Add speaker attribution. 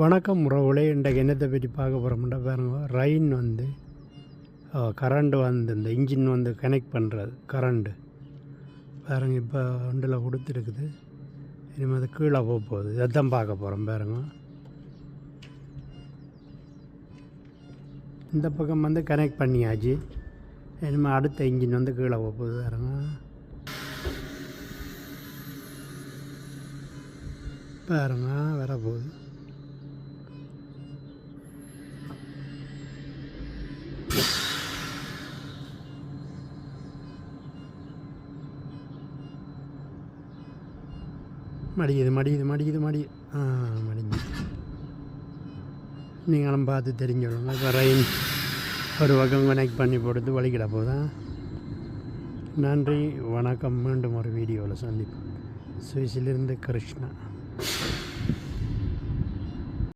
Speaker 1: வணக்கம் உறவுகளே. இன்றைக்கு என்னத்தை பற்றி பார்க்க போகிறோம்னா பாருங்க ரயின் வந்து கரண்ட் வந்து இந்த இன்ஜின் வந்து கனெக்ட் பண்ணுறது கரண்ட்டு பாருங்க இப்போ ஒன்றில் கொடுத்துருக்குது. இனிமேல் அது கீழே போக போகுது. இதைத்தான் பார்க்க போகிறோம் பாருங்க. இந்த பக்கம் வந்து கனெக்ட் பண்ணியாச்சு. இனிமேல் அடுத்த இன்ஜின் வந்து கீழே போக போகுது பாருங்க. பாருங்க வர போகுது மடியுது மடியுது மடியுது மடி. ஆ மடிஞ்சு. நீங்களும் பார்த்து தெரிஞ்சுக்கணும் இப்போ ரயின் ஒரு பக்கம் கனெக்ட் பண்ணி போடுறது வழிகிட போதா நன்றி வணக்கம். மீண்டும் ஒரு வீடியோவில் சந்திப்போம். சுவிஸிலிருந்து கிருஷ்ணா.